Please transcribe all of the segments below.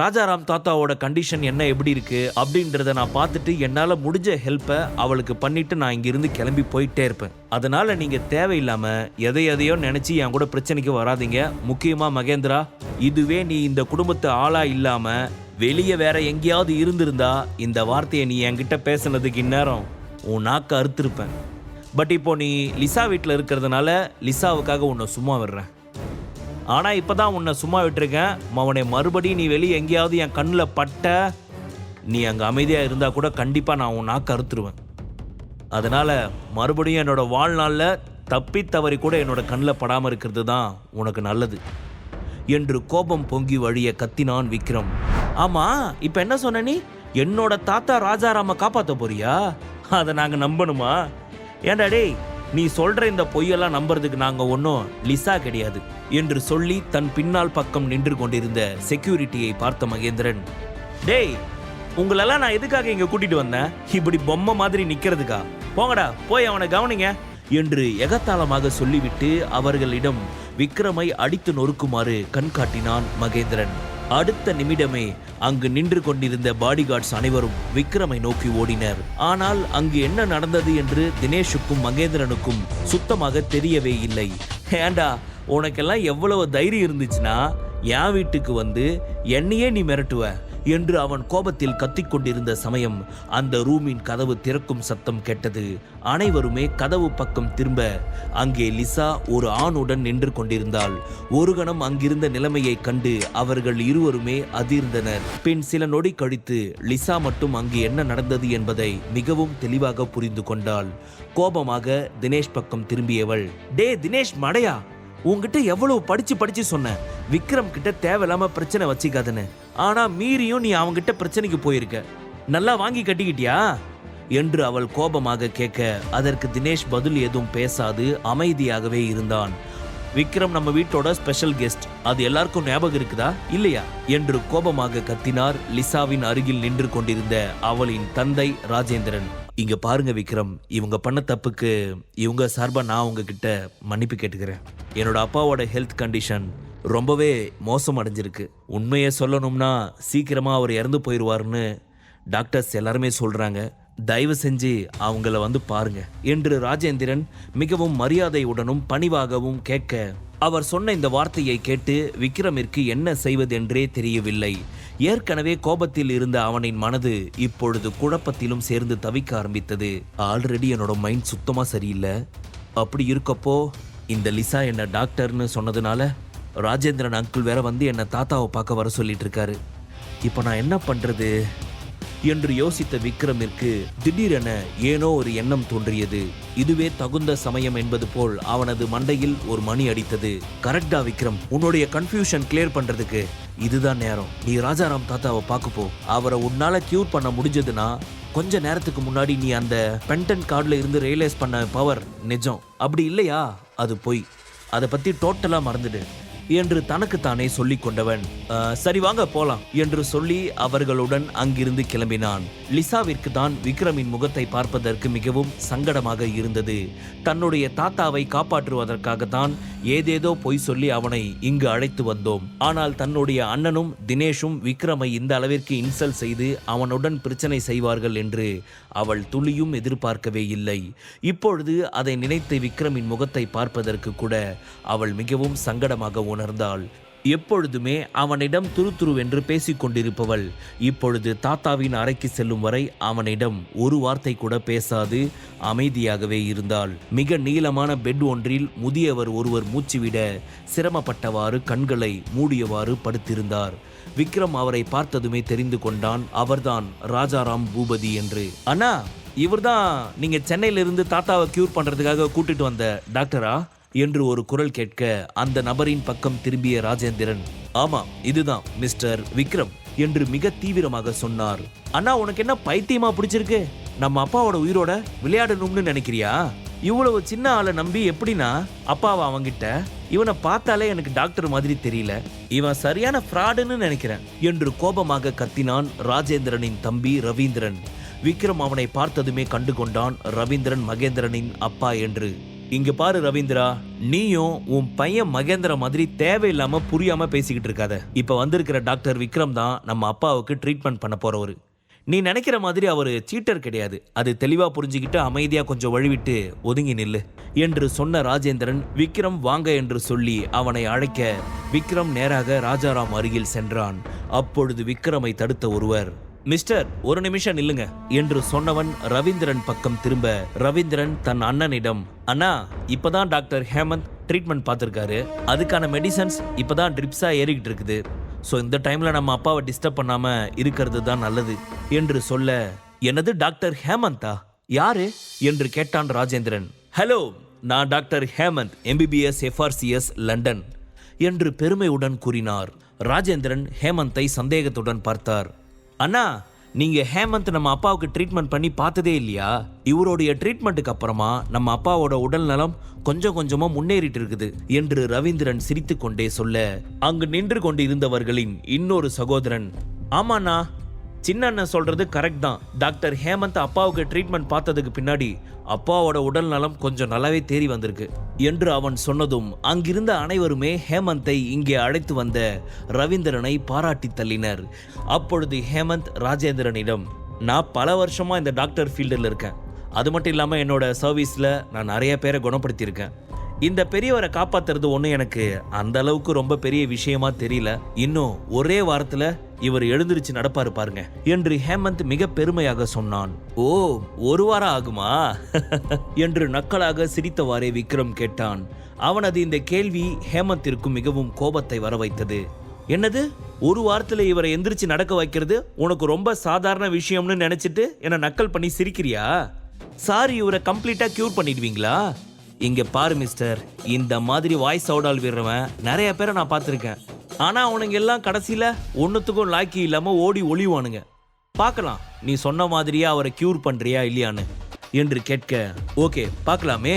ராஜாராம் தாத்தாவோட கண்டிஷன் என்ன எப்படி இருக்குது அப்படின்றத நான் பார்த்துட்டு என்னால் முடிஞ்ச ஹெல்ப்பை அவளுக்கு பண்ணிவிட்டு நான் இங்கேருந்து கிளம்பி போயிட்டே இருப்பேன். அதனால் நீங்கள் தேவையில்லாமல் எதை எதையோ நினச்சி என் கூட பிரச்சனைக்கு வராதீங்க. முக்கியமாக மகேந்திரா இதுவே நீ இந்த குடும்பத்து ஆளாக இல்லாமல் வெளியே வேற எங்கேயாவது இருந்திருந்தா இந்த வார்த்தையை நீ என்கிட்ட பேசுனதுக்கு இந்நேரம் உன் நாக்க அறுத்திருப்பேன். பட் இப்போ நீ லிசா வீட்டில் இருக்கிறதுனால லிசாவுக்காக உன்னை சும்மா விடுறேன். ஆனால் இப்போ தான் உன்னை சும்மா விட்டுருக்கேன். மவனை மறுபடியும் நீ வெளியே எங்கேயாவது என் கண்ணில் பட்ட நீ அங்கே அமைதியாக இருந்தால் கூட கண்டிப்பாக நான் உன் நாக்கு அறுத்துருவேன். மறுபடியும் என்னோட வாழ்நாளில் தப்பி தவறி கூட என்னோட கண்ணில் படாமல் இருக்கிறது தான் உனக்கு நல்லது. என்று கோபம் பொங்கி வழிய கத்தினான் விக்ரம். ஆமாம் இப்போ என்ன சொன்ன நீ? என்னோட தாத்தா ராஜாராம காப்பாற்ற போறியா? அதை நாங்கள் நம்பணுமா? ஏன்டா டேய் நீ சொல்ற இந்த பொய்யெல்லாம் நம்புறதுக்கு நாங்க ஒன்றும் லிசா கிடையாது என்று சொல்லி தன் பின்னால் பக்கம் நின்று கொண்டிருந்த செக்யூரிட்டியை பார்த்த மகேந்திரன். டேய் உங்களெல்லாம் நான் எதுக்காக இங்க கூட்டிட்டு வந்தேன்? இப்படி பொம்மை மாதிரி நிக்கிறதுக்கா? போங்கடா போய் அவனை கவனிங்க என்று எகத்தாளமாக சொல்லிவிட்டு அவர்களிடம் விக்ரமை அடித்து நொறுக்குமாறு கண்காட்டினான் மகேந்திரன். அடுத்த நிமிடமே அங்கு நின்று கொண்டிருந்த பாடிகார்ட்ஸ் அனைவரும் விக்ரமை நோக்கி ஓடினர். ஆனால் அங்கு என்ன நடந்தது என்று தினேஷுக்கும் மகேந்திரனுக்கும் சுத்தமாக தெரியவே இல்லை. ஏண்டா உனக்கெல்லாம் எவ்வளவு தைரியம் இருந்துச்சுன்னா என் வீட்டுக்கு வந்து என்னையே நீ மிரட்டுவ. என்று அவன் கோபத்தில் கத்திக்கொண்டிருந்த சமயம் அந்த ரூமின் கதவு திறக்கும் சத்தம் கேட்டது. அனைவருமே கதவு பக்கம் திரும்ப அங்கே லிசா ஒரு ஆணுடன் நின்று கொண்டிருந்தாள். ஒரு கணம் அங்கிருந்த நிலைமையை கண்டு அவர்கள் இருவருமே அதிர்ந்தனர். பின் சில நொடி கழித்து லிசா மட்டும் அங்கு என்ன நடந்தது என்பதை மிகவும் தெளிவாக புரிந்து கொண்டாள். கோபமாக தினேஷ் பக்கம் திரும்பியவள் டே தினேஷ் மடையா? உன்கிட்ட எவ்வளவு படிச்சு படிச்சு சொன்னேன். விக்ரம் கிட்ட தேவையில்லாம பிரச்சனை வச்சுக்காதுன்னு. ஆனா மீறியும் நீ அவங்கிட்ட பிரச்சனைக்கு போயிருக்க. நல்லா வாங்கி கட்டிக்கிட்டியா? என்று அவள் கோபமாக கேட்க அதற்கு தினேஷ் பதில் எதுவும் பேசாது அமைதியாகவே இருந்தான். விக்ரம் நம்ம வீட்டோட ஸ்பெஷல் கெஸ்ட் அது எல்லாருக்கும் ஞாபகம் இருக்குதா? இல்லையா? என்று கோபமாக கத்தினார் லிசாவின் அருகில் நின்று கொண்டிருந்த அவளின் தந்தை ராஜேந்திரன். இங்க பாருங்க விக்ரம் இவங்க பண்ண தப்புக்கு இவங்க சார்பா நான் உங்ககிட்ட மன்னிப்பு கேட்டுக்கிறேன். என்னோட அப்பாவோட ஹெல்த் கண்டிஷன் ரொம்பவே மோசம் அடைஞ்சிருக்கு. உண்மையை சொல்லணும்னா சீக்கிரமா அவர் இறந்து போயிடுவார்னு டாக்டர்ஸ் எல்லாருமே சொல்றாங்க. தயவு செஞ்சு அவங்கள வந்து பாருங்க. என்று ராஜேந்திரன் மிகவும் மரியாதையுடனும் பணிவாகவும் கேட்க அவர் சொன்ன இந்த வார்த்தையை கேட்டு விக்ரமிற்கு என்ன செய்வதென்றே தெரியவில்லை. ஏற்கனவே கோபத்தில் இருந்த அவனின் மனது இப்பொழுது குழப்பத்திலும் சேர்ந்து தவிக்க ஆரம்பித்தது. ஆல்ரெடி என்னோட மைண்ட் சுத்தமா சரியில்லை. அப்படி இருக்கப்போ இந்த லிசா என்ன டாக்டர்னு சொன்னதுனால ராஜேந்திரன் அங்கிள் வேற வந்து என்ன தாத்தாவை பார்க்க வர சொல்லிட்டு இருக்காரு. இப்போ நான் என்ன பண்றது? என்று யோசித்த விக்ரமிற்கு திடீரென ஏனோ ஒரு எண்ணம் தோன்றியது. இதுவே தகுந்த சமயம் என்பது போல் அவனது மண்டையில் ஒரு மணி அடித்தது. கரெக்டா விக்ரம் உன்னுடைய கன்ஃபியூஷன் கிளியர் பண்றதுக்கு. இதுதான் நேரம். நீ ராஜாராம் தாத்தாவை பார்க்க போ. அவரை உன்னால கியூர் பண்ண முடிஞ்சதுன்னா கொஞ்ச நேரத்துக்கு முன்னாடி நீ அந்த பென்டன் கார்டில் இருந்து ரியலைஸ் பண்ண பவர் நிஜம். அப்படி இல்லையா? அது பொய். அதை பற்றி டோட்டலாக மறந்துடு. என்று தனக்குத்தானே சொல்லிக் கொண்டவன். சரி வாங்க போலாம் என்று சொல்லி அவர்களுடன் அங்கிருந்து கிளம்பினான். லிசாவிற்கு தான் விக்ரமின் முகத்தை பார்ப்பதற்கு மிகவும் சங்கடமாக இருந்தது. தன்னுடைய தாத்தாவை காப்பாற்றுவதற்காக தான் ஏதேதோ பொய் சொல்லி அவனை இங்கு அழைத்து வந்தோம். ஆனால் தன்னுடைய அண்ணனும் தினேஷும் விக்ரமை இந்த அளவிற்கு இன்சல்ட் செய்து அவனுடன் பிரச்சனை செய்வார்கள் என்று அவள் துளியும் எதிர்பார்க்கவே இல்லை. இப்பொழுது அதை நினைத்து விக்ரமின் முகத்தை பார்ப்பதற்கு கூட அவள் மிகவும் சங்கடமாக உணர்ந்தாள். எப்பொழுதுமே அவனிடம் துருத்துருவென்று பேசிக்கொண்டிருப்பவள். இப்பொழுது தாத்தாவின் அறைக்கு செல்லும் வரை அவனிடம் ஒரு வார்த்தை கூட பேசாது அமைதியாகவே இருந்தாள். மிக நீளமான பெட் ஒன்றில் முதியவர் ஒருவர் மூச்சுவிட சிரமப்பட்டவாறு கண்களை மூடியவாறு படுத்திருந்தார். விக்ரம் அவரை பார்த்ததுமே தெரிந்து கொண்டான். அவர்தான் ராஜாராம் பூபதி என்று. அண்ணா இவர்தான் நீங்க சென்னையிலிருந்து தாத்தாவை கியூர் பண்றதுக்காக கூட்டிட்டு வந்த டாக்டரா? என்று ஒரு குரல் கேட்க அந்த நபரின் பக்கம் திரும்பிய ராஜேந்திரன் ஆமா இதுதான் மிஸ்டர் விக்ரம் என்று மிக தீவிரமாக சொன்னார். அண்ணா உனக்கு என்ன பைத்தியமா பிடிச்சிருக்கு? நம்ம அப்பாவோட உயிரோட விளையாடணும்னு நினைக்கிறியா? இவ்வளவு சின்ன ஆளை நம்பி எப்படின்னா அப்பாவை அவங்கிட்ட இவனை பார்த்தாலே எனக்கு டாக்டர் மாதிரி தெரியல. இவன் சரியான ஃப்ராடுன்னு நினைக்கிறேன் என்று கோபமாக கத்தினான் ராஜேந்திரனின் தம்பி ரவீந்திரன். விக்ரம் அவனை பார்த்ததுமே கண்டு கொண்டான் ரவீந்திரன் மகேந்திரனின் அப்பா என்று. இங்க பாரு ரவீந்திரா நீயும் உன் பையன் மகேந்திர மாதிரி தேவையில்லாம புரியாம பேசிக்கிட்டு இருக்காத. இப்ப வந்திருக்கிற டாக்டர் விக்ரம் தான் நம்ம அப்பாவுக்கு ட்ரீட்மெண்ட் பண்ண போறவர். நீ நினைக்கிற மாதிரி அவர் சீட்டர் கிடையாது. அது தெளிவா புரிஞ்சுக்கிட்டு அமைதியா கொஞ்சம் வழிவிட்டு ஒதுங்கி நில்லு என்று சொன்ன ராஜேந்திரன் விக்ரம் வாங்க என்று சொல்லி அவனை அழைக்க விக்ரம் நேராக ராஜாராம் அருகில் சென்றான். அப்பொழுது விக்ரமை தடுத்த ஒருவர் மிஸ்டர் ஒரு நிமிஷம் நில்லுங்க. என்று சொன்னவன் ரவீந்திரன் பக்கம் திரும்ப ரவீந்திரன் தன் அண்ணனிடம் அண்ணா இப்பதான் டாக்டர் ஹேமந்த் ட்ரீட்மெண்ட் பார்த்துருக்காரு. அதுக்கான மெடிசன்ஸ் இப்பதான் ட்ரிப்ஸா ஏறிக்கிட்டு இருக்குது. ஸோ இந்த டைம்ல நம்ம அப்பாவை டிஸ்டர்ப் பண்ணாம இருக்கிறது தான் நல்லது. என்று சொல்ல எனது டாக்டர் ஹேமந்தா? யாரு? என்று கேட்டான் ராஜேந்திரன். ஹலோ நான் doctor Hemant MBBS FRCS London. என்று பெருமையுடன் கூறினார். ராஜேந்திரன் ஹேமந்தை சந்தேகத்துடன் பார்த்தார். அண்ணா நீங்க ஹேமந்த் நம்ம அப்பாவுக்கு ட்ரீட்மெண்ட் பண்ணி பார்த்ததே இல்லையா? இவருடைய ட்ரீட்மெண்ட்டுக்கு அப்புறமா நம்ம அப்பாவோட உடல் நலம் கொஞ்சம் கொஞ்சமா முன்னேறிட்டு இருக்குது என்று ரவீந்திரன் சிரித்துக்கொண்டே சொல்ல அங்கு நின்று கொண்டிருந்தவர்களின் இன்னொரு சகோதரன் ஆமாண்ணா சின்ன அண்ணன் சொல்றது கரெக்ட் தான். டாக்டர் ஹேமந்த் அப்பாவுக்கு ட்ரீட்மெண்ட் பார்த்ததுக்கு பின்னாடி அப்பாவோட உடல் நலம் கொஞ்சம் நல்லாவே தேறி வந்திருக்கு. என்று அவன் சொன்னதும் அங்கிருந்த அனைவருமே ஹேமந்தை இங்கே அழைத்து வந்த ரவீந்திரனை பாராட்டி தள்ளினர். அப்பொழுது ஹேமந்த் ராஜேந்திரனிடம் நான் பல வருஷமா இந்த டாக்டர் ஃபீல்டில் இருக்கேன். அது மட்டும் இல்லாமல் என்னோட சர்வீஸில் நான் நிறைய பேரை குணப்படுத்தியிருக்கேன். இந்த பெரியவரை காப்பாத்துறது ஒன்றும் எனக்கு அந்த அளவுக்கு ரொம்ப பெரிய விஷயமா தெரியல. இன்னும் ஒரே வாரத்துல இவர் எழுந்திருச்சு நடப்பாரு பாருங்க. என்று ஹேமந்த் மிக பெருமையாக சொன்னான். ஓ ஒரு வாரம் ஆகுமா? என்று நக்கலாக சிரித்தவாறே விக்ரம் கேட்டான். அவனது இந்த கேள்வி ஹேமந்திற்கு மிகவும் கோபத்தை வர வைத்தது என்னது? ஒரு வாரத்துல இவரை எந்திரிச்சு நடக்க வைக்கிறது உனக்கு ரொம்ப சாதாரண விஷயம்னு நினைச்சிட்டு என்ன நக்கல் பண்ணி சிரிக்கிறியா? சாரி இவரை கம்ப்ளீட்டா கியூர் பண்ணிடுவீங்களா? இங்க பாரு மிஸ்டர் இந்த மாதிரி வாய்ஸ் அவுடால் விடுறவன் நிறைய பேரை நான் பார்த்துருக்கேன். ஆனா அவனுங்க எல்லாம் கடைசியில ஒன்றுத்துக்கும் லாக்கி இல்லாம ஓடி ஒளிவானுங்க பார்க்கலாம் நீ சொன்ன மாதிரியே அவரை கியூர் பண்றியா இல்லையான்னு. என்று கேட்க ஓகே பார்க்கலாமே.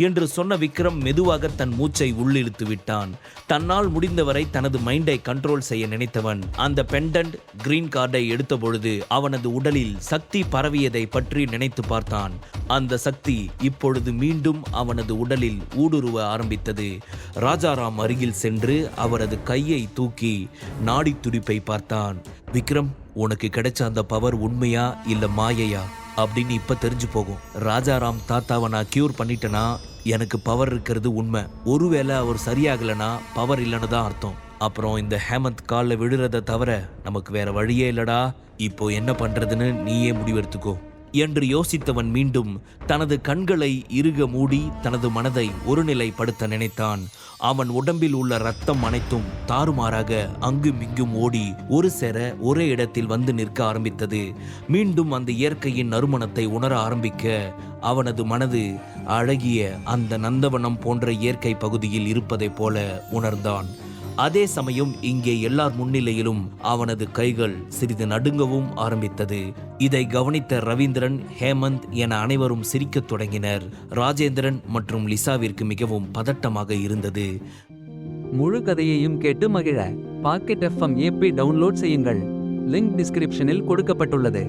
என்று சொன்ன விக்ரம் மெதுவாக தன் மூச்சை உள்ளிழுத்து விட்டான். தன்னால் முடிந்தவரை தனது மைண்டை கண்ட்ரோல் செய்ய நினைத்தவன் அந்த பெண்டன்ட் கிரீன் கார்டை எடுத்த பொழுது அவனது உடலில் சக்தி பரவியதை பற்றி நினைத்து பார்த்தான். அந்த சக்தி இப்பொழுது மீண்டும் அவனது உடலில் ஊடுருவ ஆரம்பித்தது. ராஜாராம் அருகில் சென்று அவரது கையை தூக்கி நாடி துடிப்பை பார்த்தான். விக்ரம் உனக்கு கிடைச்ச அந்த பவர் உண்மையா இல்ல மாயையா? அப்படின்னு இப்ப தெரிஞ்சு போகும். ராஜாராம் தாத்தாவை நான் கியூர் பண்ணிட்டேனா? எனக்கு பவர் இருக்கிறது உண்மை. ஒருவேளை அவர் சரியாகலைன்னா பவர் இல்லைன்னு தான் அர்த்தம். அப்புறம் இந்த ஹேமந்த் காலில் விழுறதை தவிர நமக்கு வேற வழியே இல்லடா. இப்போ என்ன பண்றதுன்னு நீயே முடிவெடுத்துக்கோ. என்று யோசித்தவன் மீண்டும் தனது கண்களை இறுக மூடி தனது மனதை ஒருநிலைப்படுத்த நினைத்தான். அவன் உடம்பில் உள்ள ரத்தம் அனைத்தும் தாறுமாறாக அங்கும் இங்கும் ஓடி ஒரு சேர ஒரே இடத்தில் வந்து நிற்க ஆரம்பித்தது. மீண்டும் அந்த இயற்கையின் நறுமணத்தை உணர ஆரம்பிக்க அவனது மனது அழகிய அந்த நந்தவனம் போன்ற இயற்கை பகுதியில் இருப்பதைப் போல உணர்ந்தான். அதே சமயம் இங்கே எல்லார் முன்னிலையிலும் அவனது கைகள் சிறிது நடுங்கவும் ஆரம்பித்தது. இதை கவனித்த ரவீந்திரன் ஹேமந்த் என அனைவரும் சிரிக்கத் தொடங்கினர். ராஜேந்திரன் மற்றும் லிசாவிற்கு மிகவும் பதட்டமாக இருந்தது. முழு கதையையும் கேட்டு மகிழ. பாக்கெட் எஃப்எம் ஏபி டவுன்லோட் செய்யுங்கள். லிங்க் டிஸ்கிரிப்ஷனில் கொடுக்கப்பட்டுள்ளது.